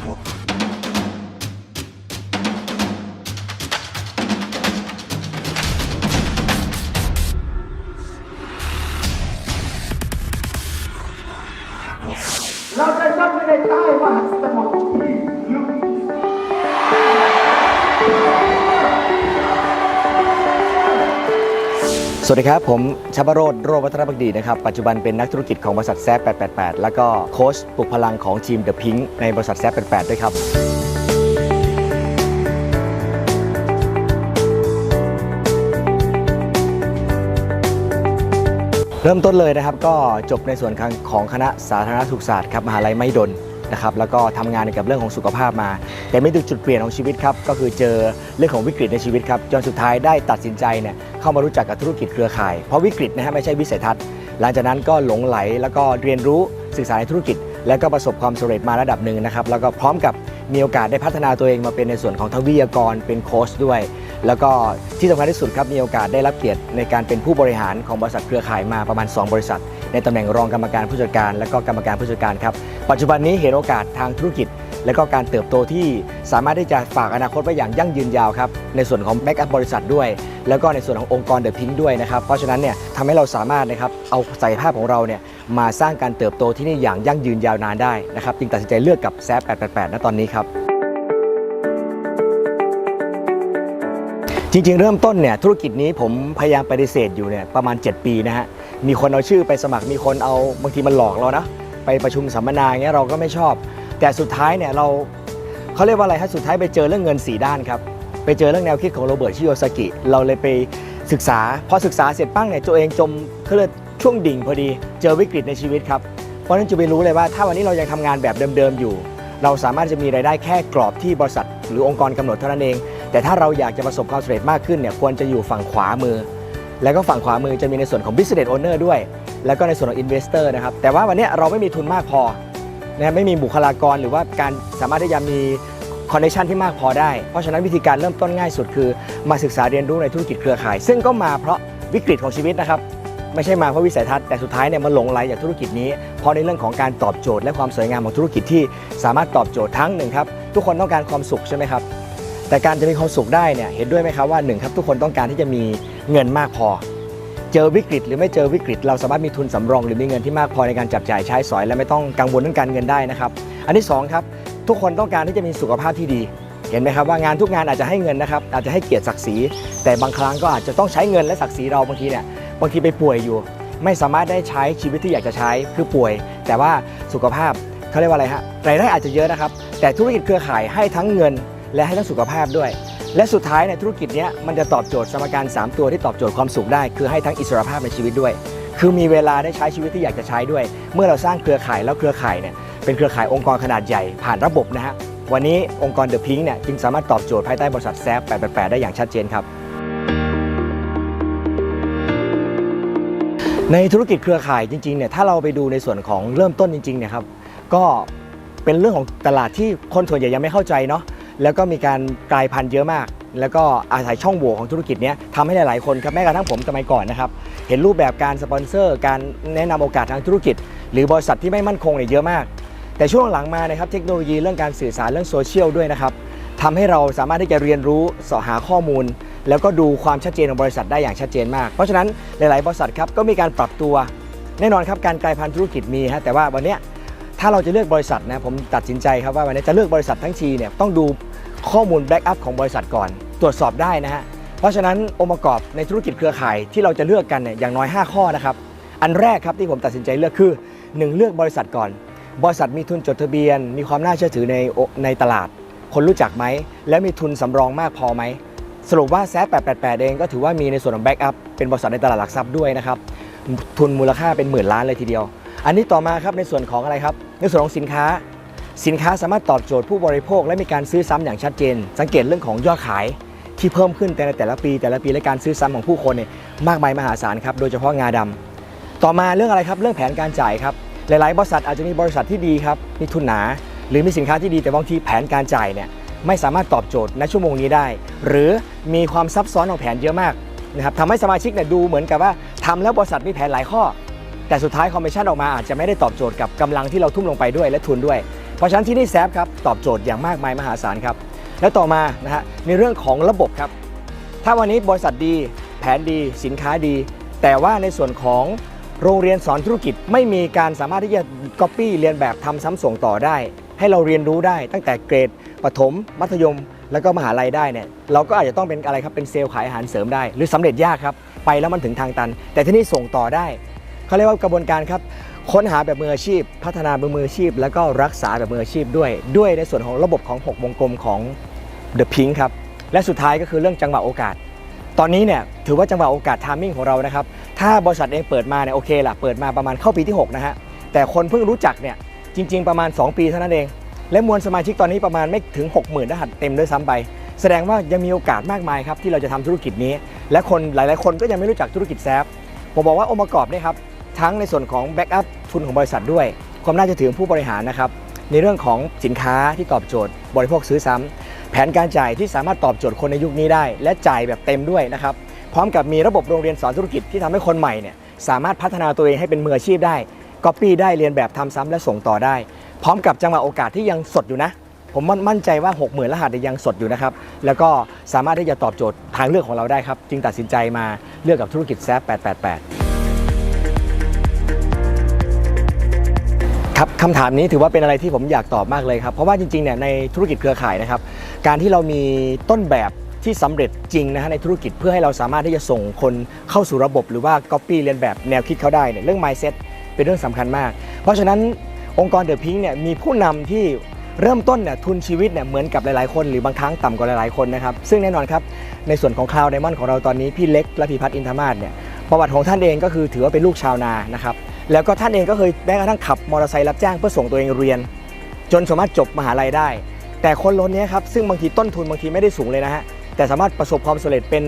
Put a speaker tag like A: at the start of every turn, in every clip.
A: เวั
B: สดีครับ ผมชัปโรดโรวัฒนบักดีนะครับ ปัจจุบันเป็นนักธุรกิจของบริษัทแซ888 แล้วก็โค้ชปลุกพลังของทีมเดอะพิงค์ในบริษัทแซ88 ด้วยครับเริ่มต้นเลยนะครับก็จบในส่วนของคณะสาธารณสุขศาสตร์ครับมหาลัยไม่ดน นะครับแล้วก็ทำงานเกี่ยวกับเรื่องของสุขภาพมา แต่ไม่ถึงจุดเปลี่ยนของชีวิตครับก็คือเจอเรื่องของวิกฤตในชีวิตครับจนสุดท้ายได้ตัดสินใจเนี่ยเข้ามารู้จักกับธุรกิจเครือข่ายเพราะวิกฤตนะฮะไม่ใช่วิสัยทัศน์ หลังจากนั้นก็หลงไหลแล้วก็เรียนรู้ศึกษาในธุรกิจ แล้วก็ประสบความสำเร็จมาระดับหนึ่งนะครับแล้วก็พร้อมกับมีโอกาสได้พัฒนาตัวเองมาเป็นในส่วนของทงวิทยากรเป็นโค้ชด้วย แล้วก็ที่สำคัญที่สุดครับมีโอกาสได้รับเกียรติในการเป็นผู้บริหารของบริษัทเครือข่ายมาประมาณ 2 บริษัท ในตำแหน่งรองกรรมการผู้จัดการ และก็กรรมการผู้จัดการครับ ปัจจุบันนี้เห็นโอกาสทางธุรกิจ และก็การเติบโตที่สามารถที่จะฝากอนาคตไว้อย่างยั่งยืนยาวครับในส่วนของแบ็กอัพบริษัทด้วย แล้วก็ในส่วนขององค์กรเดอะพิงด้วยนะครับเพราะฉะนั้นเนี่ยทำให้เราสามารถนะครับเอาศักยภาพของเราเนี่ยมาสร้างการเติบโตที่นี่อย่างยั่งยืนยาวนานได้นะครับจึงตัดสินใจเลือกกับแซฟ888ณตอนนี้ครับจริงๆ เริ่มต้นเนี่ยธุรกิจนี้ผมพยายามปฏิเสธอยู่เนี่ยประมาณ 7 ปีนะฮะ มีคนเอาชื่อไปสมัครมีคนเอาบางทีมันหลอกเรานะ ไปประชุมสัมมนาเงี้ยเราก็ไม่ชอบ แต่สุดท้ายเนี่ยเราเขาเรียกว่าอะไรฮะสุดท้ายไปเจอเรื่องเงิน 4 ด้านครับ ไปเจอเรื่องแนวคิดของโรเบิร์ตชิโยซากิ เราเลยไปศึกษา พอศึกษาเสร็จปั้งเนี่ยตัวเองจมเขาเรียกช่วงดิ่งพอดี เจอวิกฤตในชีวิตครับ เพราะฉะนั้นจะไปรู้เลยว่า ถ้าวันนี้เรายังทำงานแบบเดิมๆอยู่ เราสามารถจะมีรายได้แค่กรอบที่บริษัท หรือองค์กรกำหนดเท่านั้นเอง แต่ถ้าเราอยากจะประสบความสำเร็จมากขึ้นเนี่ยควรจะอยู่ฝั่งขวามือ แล้วก็ฝั่งขวามือจะมีในส่วนของ business owner ด้วย แล้วก็ในส่วนของ investor นะครับ แต่ว่าวันนี้เราไม่มีทุนมากพอนะไม่มีบุคลากรหรือว่าการสามารถที่จะมีคอนเนคชันที่มากพอได้ เพราะฉะนั้นวิธีการเริ่มต้นง่ายสุดคือ มาศึกษาเรียนรู้ในธุรกิจเครือข่าย ซึ่งก็มาเพราะวิกฤตของชีวิตนะครับ ไม่ใช่มาเพราะวิสัยทัศน์แต่สุดท้ายเนี่ยมันหลงไหลจากธุรกิจนี้ เพราะในเรื่องของการตอบโจทย์ และความสวยงามของธุรกิจที่สามารถตอบโจทย์ทั้งหนึ่งครับทุกคนต้องการความสุขใช่ไหมครับแต่การจะมีความสุขได้เนี่ยเห็นด้วยไหมครับว่าหนึ่งครับทุกคนต้องการที่จะมี เงินมากพอ เจอวิกฤตหรือไม่เจอวิกฤต เราสามารถมีทุนสำรอง หรือมีเงินที่มากพอในการจับจ่ายใช้สอย และไม่ต้องกังวลเรื่องการเงินได้นะครับ อันที่สองครับทุกคนต้องการที่จะมีสุขภาพที่ดี เห็นไหมครับว่างานทุกงานอาจจะให้เงินนะครับอาจจะให้เกียรติศักดิ์ศรี แต่บางครั้งก็อาจจะต้องใช้เงินและศักดิ์ศรีเราบางทีเนี่ยบางทีไปป่วยอยู่ ไม่สามารถได้ใช้ชีวิตที่อยากจะใช้คือป่วย แต่ว่าสุขภาพเขาเรียกว่าอะไรฮะรายได้อาจจะเยอะนะครับ แต่ธุรกิจเครือข่ายให้ทั้งเงิน และให้ทั้งสุขภาพด้วย และสุดท้ายในธุรกิจนี้มันจะตอบโจทย์สมการ 3 ตัวที่ตอบโจทย์ความสุขได้ คือให้ทั้งอิสรภาพในชีวิตด้วย คือมีเวลาได้ใช้ชีวิตที่อยากจะใช้ด้วย เมื่อเราสร้างเครือข่ายแล้วเครือข่ายเนี่ยเป็นเครือข่ายองค์กรขนาดใหญ่ผ่านระบบนะฮะวันนี้องค์กรเดอะพิงค์เนี่ยจึงสามารถตอบโจทย์ภายใต้บริษัทแซฟ888 ได้อย่างชัดเจนครับ ในธุรกิจเครือข่ายจริงๆเนี่ยถ้าเราไปดูในส่วนของเริ่มต้นจริงๆเนี่ยครับก็เป็นเรื่องของตลาดที่คนส่วนใหญ่ยังไม่เข้าใจเนาะ แล้วก็มีการกลายพันธุ์เยอะมาก แล้วก็อาศัยช่องโหว่ของธุรกิจเนี้ยทำให้หลาย ๆ คนครับแม้กระทั่งผมสมัยก่อนนะครับเห็นรูปแบบการสปอนเซอร์ การแนะนำโอกาสทางธุรกิจ หรือบริษัทที่ไม่มั่นคงเนี่ยเยอะมาก แต่ช่วงหลังมานะครับเทคโนโลยีเรื่องการสื่อสารเรื่องโซเชียลด้วยนะครับทำให้เราสามารถที่จะเรียนรู้เสาะหาข้อมูล แล้วก็ดูความชัดเจนของบริษัทได้อย่างชัดเจนมาก เพราะฉะนั้นหลาย ๆ บริษัทครับก็มีการปรับตัวแน่นอนครับการกลายพันธุ์ธุรกิจมีฮะแต่ว่าวันเนี้ย ถ้าเราจะเลือกบริษัทนะผมตัดสินใจครับว่าวันนี้จะเลือกบริษัททั้งทีเนี่ยต้องดูข้อมูลแบ็กอัพของบริษัทก่อน ตรวจสอบได้นะฮะเพราะฉะนั้นองค์ประกอบในธุรกิจเครือข่ายที่เราจะเลือกกันเนี่ยอย่างน้อย 5 ข้อนะครับอันแรกครับที่ผมตัดสินใจเลือกคือ 1 เลือกบริษัทก่อน บริษัทมีทุนจดทะเบียน มีความน่าเชื่อถือในในตลาด คนรู้จักไหม และมีทุนสำรองมากพอไหม สรุปว่าแซฟ888 เองก็ถือว่ามีในส่วนของแบ็กอัพเป็นบริษัทในตลาดหลักทรัพย์ด้วยนะครับ ทุนมูลค่าเป็นหมื่นล้านเลยทีเดียว อันนี้ต่อมาครับในส่วนของอะไรครับ ในส่วนของสินค้า สินค้าสามารถตอบโจทย์ผู้บริโภค และมีการซื้อซ้ำอย่างชัดเจน สังเกตเรื่องของยอดขายที่เพิ่มขึ้นแต่ในแต่ละปี แต่ละปีและการซื้อซ้ำของผู้คนเนี่ยมากมายมหาศาลครับโดยเฉพาะงาดำต่อมาเรื่องอะไรครับเรื่องแผนการจ่ายครับหลาย ๆ บริษัทอาจจะมีบริษัทที่ดีครับมีทุนหนา หรือมีสินค้าที่ดีแต่บางทีแผนการจ่ายเนี่ยไม่สามารถตอบโจทย์ณชั่วโมงนี้ได้ หรือมีความซับซ้อนของแผนเยอะมากนะครับทำให้สมาชิกเนี่ยดูเหมือนกับว่าทำแล้วบริษัทมีแผนหลายข้อ แต่สุดท้ายคอมมิชชั่นออกมาอาจจะไม่ได้ตอบโจทย์กับกำลังที่เราทุ่มลงไปด้วยและทุนด้วย เพราะฉะนั้นที่นี่แซฟครับตอบโจทย์อย่างมากมายมหาศาลครับและต่อมานะฮะในเรื่องของระบบครับ ถ้าวันนี้บริษัทดีแผนดีสินค้าดี แต่ว่าในส่วนของโรงเรียนสอนธุรกิจไม่มีการสามารถที่จะก๊อปปี้เรียนแบบทำซ้ำส่งต่อได้ ให้เราเรียนรู้ได้ตั้งแต่เกรดประถม มัธยม แล้วก็มหาลัยได้เนี่ยเราก็อาจจะต้องเป็นอะไรครับเป็นเซลล์ขายอาหารเสริมได้ หรือสำเร็จยากครับ ไปแล้วมันถึงทางตัน แต่ที่นี่ส่งต่อได้ เขาเรียกว่ากระบวนการครับค้นหาแบบมืออาชีพ พัฒนาแบบมืออาชีพ แล้วก็รักษาแบบมืออาชีพด้วย ด้วยในส่วนของระบบของ 6 วงกลมของ The Pink ครับและสุดท้ายก็คือเรื่องจังหวะโอกาส ตอนนี้เนี่ยถือว่าจังหวะโอกาสทามมิ่งของเรานะครับถ้าบริษัทเองเปิดมาเนี่ยโอเคละเปิดมาประมาณเข้าปีที่ 6 นะฮะแต่คนเพิ่งรู้จักเนี่ยจริง ๆ ประมาณ 2 ปีเท่านั้นเอง และมวลสมาชิกตอนนี้ประมาณไม่ถึง 60,000รหัสเต็มด้วยซ้ำไปแสดงว่ายังมีโอกาสมากมายครับที่เราจะทำธุรกิจนี้ และคนหลาย ๆ คนก็ยังไม่รู้จักธุรกิจแซฟผมบอกว่าองค์ประกอบเนี่ยครับ ทั้งในส่วนของแบ็กอัพทุนของบริษัทด้วย ความน่าจะถือของผู้บริหารนะครับในเรื่องของสินค้าที่ตอบโจทย์ บริโภคซื้อซ้ำแผนการจ่ายที่สามารถตอบโจทย์คนในยุคนี้ได้ และจ่ายแบบเต็มด้วยนะครับพร้อมกับมีระบบโรงเรียนสอนธุรกิจที่ทำให้คนใหม่เนี่ยสามารถพัฒนาตัวเองให้เป็นมืออาชีพได้ก๊อปปี้ได้เรียนแบบทำซ้ำและส่งต่อได้ พร้อมกับจังหวะโอกาสที่ยังสดอยู่นะ ผมมั่นใจว่า 6 0,000รหัสเนี่ยยังสดอยู่นะครับ แล้วก็สามารถที่จะตอบโจทย์ทางเลือกของเราได้ครับ จึงตัดสินใจมาเลือกกับธุรกิจแซฟ888 ครับคำถามนี้ถือว่าเป็นอะไรที่ผมอยากตอบมากเลยครับเพราะว่าจริงๆเนี่ยในธุรกิจเครือข่ายนะครับ การที่เรามีต้นแบบที่สำเร็จจริงนะฮะในธุรกิจเพื่อให้เราสามารถที่จะส่งคนเข้าสู่ระบบหรือว่า Copy เรียนแบบแนวคิดเขาได้เนี่ยเรื่อง mindset เป็นเรื่องสำคัญมาก เพราะฉะนั้นองค์กรเดอะพิงเนี่ยมีผู้นำที่เริ่มต้นเนี่ยทุนชีวิตเนี่ยเหมือนกับหลายๆคน หรือบางครั้งต่ำกว่าหลายๆคนนะครับซึ่งแน่นอนครับในส่วนของคลาวไดมอนด์ของเราตอนนี้พี่เล็กและพี่พัฒน์อินทมาศเนี่ยประวัติของท่านเองก็คือถือว่าเป็นลูกชาวนานะครับ แล้วก็ท่านเองก็เคยแม้กระทั่งขับมอเตอร์ไซค์รับจ้างเพื่อส่งตัวเองเรียน จนสามารถจบมหาลัยได้ แต่คนล้นนี้ครับซึ่งบางทีต้นทุนบางทีไม่ได้สูงเลยนะฮะแต่สามารถประสบความสำเร็จเป็น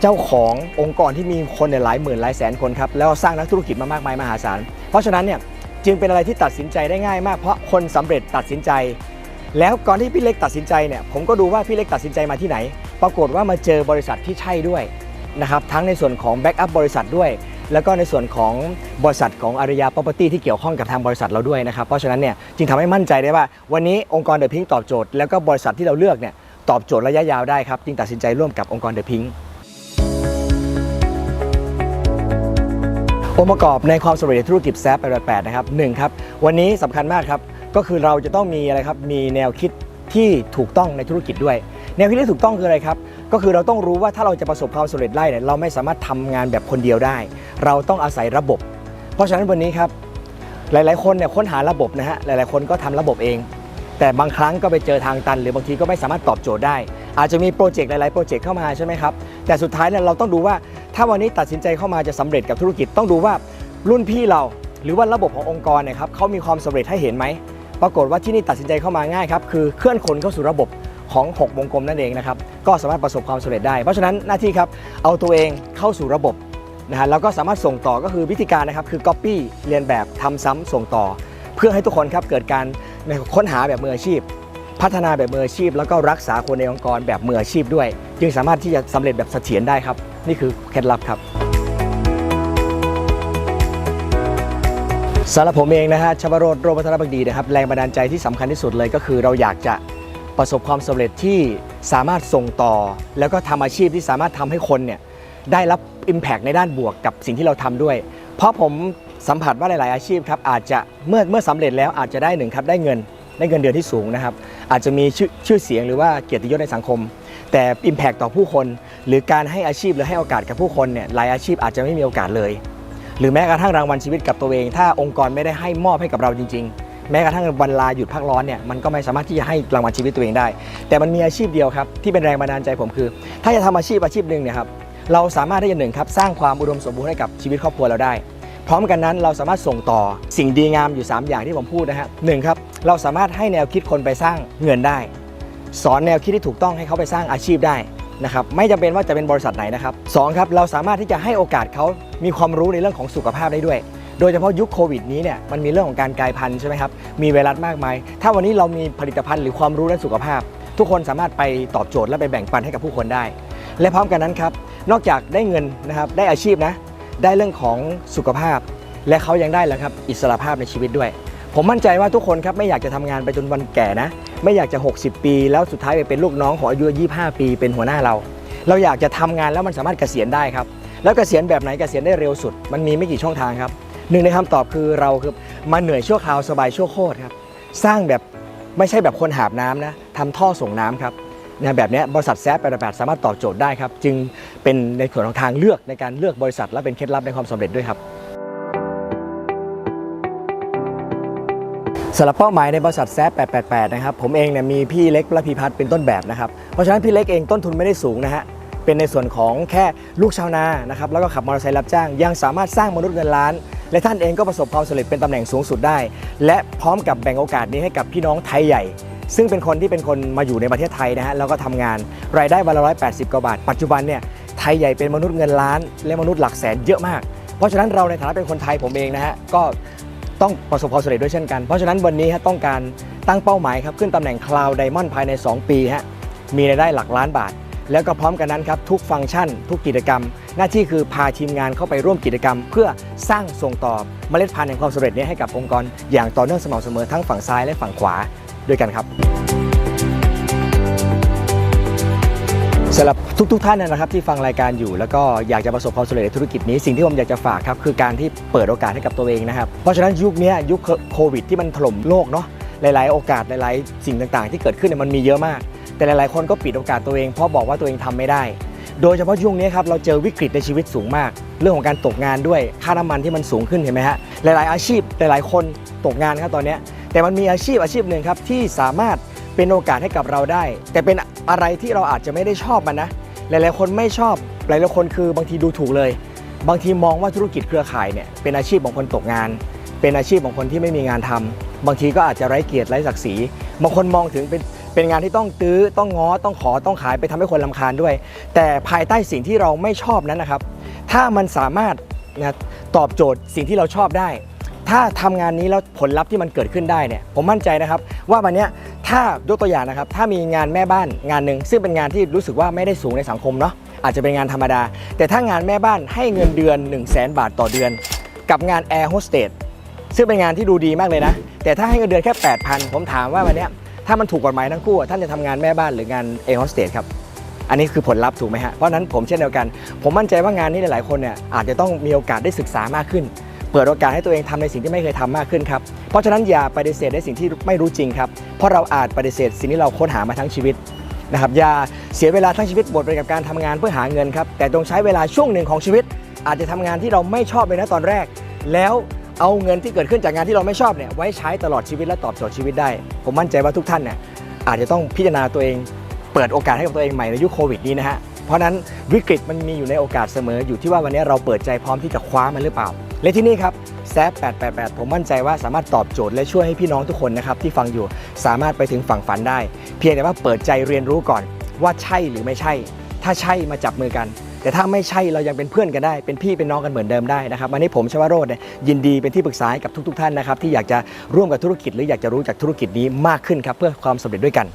B: เจ้าขององค์กรที่มีคนหลายหมื่นหลายแสนคนครับแล้วสร้างนักธุรกิจมามากมายมหาศาลเพราะฉะนั้นเนี่ยจึงเป็นอะไรที่ตัดสินใจได้ง่ายมากเพราะคนสำเร็จตัดสินใจ แล้วก่อนที่พี่เล็กตัดสินใจเนี่ยผมก็ดูว่าพี่เล็กตัดสินใจมาที่ไหน ปรากฏว่ามาเจอบริษัทที่ใช่ด้วยนะครับทั้งในส่วนของแบ็กอัพบริษัทด้วย แล้วก็ในส่วนของบริษัทของอารยา property ที่เกี่ยวข้องกับทางบริษัทเราด้วยนะครับ เพราะฉะนั้นเนี่ยจึงทำให้มั่นใจได้ว่า วันนี้องค์กรเดอะพิงตอบโจทย์แล้วก็บริษัทที่เราเลือกเนี่ยตอบโจทย์ระยะยาวได้ครับ จึงตัดสินใจร่วมกับองค์กรเดอะพิงองค์ประกอบในความสำเร็จธุรกิจแซฟ888นะครับหนึ่งครับวันนี้สำคัญมากครับก็คือเราจะต้องมีอะไรครับมีแนวคิดที่ถูกต้องในธุรกิจด้วย แนวคิดที่ถูกต้องคืออะไรครับ ก็คือเราต้องรู้ว่าถ้าเราจะประสบความสำเร็จได้เนี่ยเราไม่สามารถทำงานแบบคนเดียวได้ เราต้องอาศัยระบบ เพราะฉะนั้นวันนี้ครับหลาย ๆ คนเนี่ยค้นหาระบบนะฮะหลายๆ คนก็ทำระบบเอง แต่บางครั้งก็ไปเจอทางตัน หรือบางทีก็ไม่สามารถตอบโจทย์ได้ อาจจะมีโปรเจกต์หลาย ๆ โปรเจกต์เข้ามาใช่ไหมครับแต่สุดท้ายเนี่ยเราต้องดูว่าถ้าวันนี้ตัดสินใจเข้ามาจะสำเร็จกับธุรกิจต้องดูว่ารุ่นพี่เราหรือว่าระบบขององค์กรเนี่ยครับเขามีความสำเร็จให้เห็นไหมปรากฏว่าที่นี่ตัดสินใจเข้ามาง่ายครับคือเคลื่อนคนเข้าสู่ระบบ ของ 6 วงกลมนั่นเองนะครับ ก็สามารถประสบความสำเร็จได้ เพราะฉะนั้นหน้าที่ครับ เอาตัวเองเข้าสู่ระบบนะฮะแล้วก็สามารถส่งต่อก็คือวิธีการนะครับคือ Copy เรียนแบบทำซ้ำส่งต่อ เพื่อให้ทุกคนครับเกิดการค้นหาแบบมืออาชีพ พัฒนาแบบมืออาชีพ แล้วก็รักษาคนในองค์กรแบบมืออาชีพด้วย จึงสามารถที่จะสำเร็จแบบเสถียรได้ครับ นี่คือเคล็ดลับครับสำหรับผมเองนะฮะชวโรดโรบัฒนบักดีนะครับแรงบันดาลใจที่สำคัญที่สุดเลยก็คือเราอยากจะ ประสบความสำเร็จที่สามารถส่งต่อ แล้วก็ทำอาชีพที่สามารถทำให้คนเนี่ยได้รับ Impact ในด้านบวกกับสิ่งที่เราทำด้วย เพราะผมสัมผัสว่าหลาย ๆ อาชีพครับอาจจะเมื่อเมื่อสำเร็จแล้วอาจจะได้หนึ่งครับได้เงินได้เงินเดือนที่สูงนะครับ อาจจะมีชื่อชื่อเสียงหรือว่าเกียรติยศในสังคม แต่ Impact ต่อผู้คน หรือการให้อาชีพหรือให้โอกาสกับผู้คนเนี่ยหลายอาชีพอาจจะไม่มีโอกาสเลย หรือแม้กระทั่งรางวัลชีวิตกับตัวเอง ถ้าองค์กรไม่ได้ให้มอบให้กับเราจริง ๆ แม้กระทั่งวันลาหยุดพักร้อนเนี่ยมันก็ไม่สามารถที่จะให้รางวัลชีวิตตัวเองได้ แต่มันมีอาชีพเดียวครับที่เป็นแรงบันดาลใจผมคือ ถ้าจะทำอาชีพอาชีพหนึ่งเนี่ยครับเราสามารถที่จะหนึ่งครับสร้างความอุดมสมบูรณ์ให้กับชีวิตครอบครัวเราได้ พร้อมกันนั้นเราสามารถส่งต่อสิ่งดีงามอยู่ 3 อย่างที่ผมพูดนะฮะหนึ่งครับเราสามารถให้แนวคิดคนไปสร้างเงินได้ สอนแนวคิดที่ถูกต้องให้เขาไปสร้างอาชีพได้นะครับไม่จำเป็นว่าจะเป็นบริษัทไหนนะครับสองครับเราสามารถที่จะให้โอกาสเขามีความรู้ในเรื่องของสุขภาพได้ด้วย โดยเฉพาะยุคโควิดนี้เนี่ยมันมีเรื่องของการกลายพันธุ์ใช่ไหมครับมีไวรัสมากมาย ถ้าวันนี้เรามีผลิตภัณฑ์หรือความรู้ด้านสุขภาพ ทุกคนสามารถไปตอบโจทย์และไปแบ่งปันให้กับผู้คนได้ และพร้อมกันนั้นครับนอกจากได้เงินนะครับได้อาชีพนะได้เรื่องของสุขภาพ และเขายังได้แล้วครับอิสรภาพในชีวิตด้วย ผมมั่นใจว่าทุกคนครับไม่อยากจะทำงานไปจนวันแก่นะไม่อยากจะ 60 ปี แล้วสุดท้ายไปเป็นลูกน้องของอายุ 25 ปี เป็นหัวหน้าเรา เราอยากจะทำงานแล้วมันสามารถเกษียณได้ครับ แล้วเกษียณแบบไหนเกษียณได้เร็วสุด มันมีไม่กี่ช่องทางครับ หนึ่งในคำตอบคือเราคือมาเหนื่อยชั่วคราวสบายชั่วโคตรครับ สร้างแบบไม่ใช่แบบคนหาบน้ำนะทำท่อส่งน้ำครับเนี่ยแบบนี้บริษัทแซฟแปดแปดสามารถตอบโจทย์ได้ครับ จึงเป็นในส่วนของทางเลือกในการเลือกบริษัทและเป็นเคล็ดลับในความสำเร็จด้วยครับสำหรับเป้าหมายในบริษัทแซฟ888 นะครับ ผมเองเนี่ยมีพี่เล็กและพี่พัฒน์เป็นต้นแบบนะครับ เพราะฉะนั้นพี่เล็กเองต้นทุนไม่ได้สูงนะฮะ เป็นในส่วนของแค่ลูกชาวนานะครับแล้วก็ขับมอเตอร์ไซค์รับจ้าง ยังสามารถสร้างมนุษย์เงินล้าน และท่านเองก็ประสบความสำเร็จเป็นตำแหน่งสูงสุดได้ และพร้อมกับแบ่งโอกาสนี้ให้กับพี่น้องไทยใหญ่ ซึ่งเป็นคนที่เป็นคนมาอยู่ในประเทศไทยนะฮะแล้วก็ทำงานรายได้วันละ180กว่าบาท ปัจจุบันเนี่ยไทยใหญ่เป็นมนุษย์เงินล้าน และมนุษย์หลักแสนเยอะมาก เพราะฉะนั้นเราในฐานะเป็นคนไทยผมเองนะฮะก็ต้องประสบความสำเร็จด้วยเช่นกัน เพราะฉะนั้นวันนี้ฮะต้องการตั้งเป้าหมายครับขึ้นตำแหน่งคลาวด์ไดมอนด์ภายใน 2 ปีฮะมีรายได้หลักล้านบาท แล้วก็พร้อมกันนั้นครับทุกฟังก์ชัน ทุกกิจกรรม หน้าที่คือพาทีมงานเข้าไปร่วมกิจกรรม เพื่อสร้างส่งต่อเมล็ดพันธุ์แห่งความสำเร็จนี้ให้กับองค์กร อย่างต่อเนื่องสม่ำเสมอทั้งฝั่งซ้ายและฝั่งขวาด้วยกันครับสำหรับทุกๆทท่านนะครับที่ฟังรายการอยู่ แล้วก็อยากจะประสบความสำเร็จในธุรกิจนี้สิ่งที่ผมอยากจะฝากครับคือการที่เปิดโอกาสให้กับตัวเองนะครับเพราะฉะนั้นยุคนี้ยยุคโควิดที่มันถล่มโลกเนาะหลายๆ โอกาสหลายๆ สิ่งต่างๆ ที่เกิดขึ้นเนี่ยมันมีเยอะมาก แต่หลาย ๆ คนก็ปิดโอกาสตัวเองเพราะบอกว่าตัวเองทำไม่ได้ โดยเฉพาะช่วงนี้ครับเราเจอวิกฤตในชีวิตสูงมาก เรื่องของการตกงานด้วยค่าน้ำมันที่มันสูงขึ้นเห็นไหมฮะหลาย ๆ อาชีพหลาย ๆ คนตกงานครับตอนนี้แต่มันมีอาชีพอาชีพหนึ่งครับที่สามารถเป็นโอกาสให้กับเราได้ แต่เป็นอะไรที่เราอาจจะไม่ได้ชอบมันนะหลาย ๆ คนไม่ชอบหลาย ๆ คนคือบางทีดูถูกเลย บางทีมองว่าธุรกิจเครือข่ายเนี่ยเป็นอาชีพของคนตกงาน เป็นอาชีพของคนที่ไม่มีงานทำบางทีก็อาจจะไร้เกียรติไร้ศักดิ์ศรีบางคนมองถึงเป็น เป็นงานที่ต้องตื้อต้องง้อต้องขอต้องขายไปทำให้คนลำคาญด้วย แต่ภายใต้สิ่งที่เราไม่ชอบนั้นนะครับ ถ้ามันสามารถนะตอบโจทย์สิ่งที่เราชอบได้ ถ้าทำงานนี้แล้วผลลัพธ์ที่มันเกิดขึ้นได้เนี่ยผมมั่นใจนะครับ ว่าวันนี้ถ้ายกตัวอย่างนะครับ ถ้ามีงานแม่บ้านงานหนึ่งซึ่งเป็นงานที่รู้สึกว่าไม่ได้สูงในสังคมเนาะอาจจะเป็นงานธรรมดา แต่ถ้างานแม่บ้านให้เงินเดือน 1 0 0 0 0แบาทต่อเดือน กับงานแอร์โฮสเตสซึ่งเป็นงานที่ดูดีมากเลยนะ แต่ถ้าให้เงินเดือนแค่ 8,000 ผมถามว่าวันนี้ ถ้ามันถูกกฎหมายทั้งคู่ท่านจะทำงานแม่บ้านหรืองานแอโฮสเตสครับอันนี้คือผลลัพธ์ถูกไหมฮะเพราะนั้นผมเช่นเดียวกัน ผมมั่นใจว่างานนี้หลายๆคนเนี่ยอาจจะต้องมีโอกาสได้ศึกษามากขึ้น เปิดโอกาสให้ตัวเองทำในสิ่งที่ไม่เคยทำมากขึ้นครับเพราะฉะนั้นอย่าปฏิเสธในสิ่งที่ไม่รู้จริงครับเพราะเราอาจปฏิเสธสิ่งที่เราค้นหามาทั้งชีวิตนะครับอย่าเสียเวลาทั้งชีวิตหมดไปกับการทำงานเพื่อหาเงินครับแต่ต้องใช้เวลาช่วงหนึ่งของชีวิต อาจจะทำงานที่เราไม่ชอบเลยนะตอนแรก แล้ว เอาเงินที่เกิดขึ้นจากงานที่เราไม่ชอบเนี่ยไว้ใช้ตลอดชีวิตและตอบโจทย์ชีวิตได้ ผมมั่นใจว่าทุกท่านเนี่ยอาจจะต้องพิจารณาตัวเองเปิดโอกาสให้กับตัวเองใหม่ในยุคโควิดนี้นะฮะเพราะนั้นวิกฤตมันมีอยู่ในโอกาสเสมออยู่ที่ว่าวันนี้เราเปิดใจพร้อมที่จะคว้ามันหรือเปล่า และที่นี่ครับแซฟ888 ผมมั่นใจว่าสามารถตอบโจทย์และช่วยให้พี่น้องทุกคนนะครับที่ฟังอยู่สามารถไปถึงฝั่งฝันได้ เพียงแต่ว่าเปิดใจเรียนรู้ก่อนว่าใช่หรือไม่ใช่ ถ้าใช่มาจับมือกัน แต่ถ้าไม่ใช่เรายังเป็นเพื่อนกันได้ เป็นพี่เป็นน้องกันเหมือนเดิมได้นะครับวันนี้ผมชวโรดเนี่ยยินดีเป็นที่ปรึกษาให้กับทุก ๆ ท่านนะครับที่อยากจะร่วมกับธุรกิจหรืออยากจะรู้จักธุรกิจนี้มากขึ้นครับเพื่อความสำเร็จด้วยกัน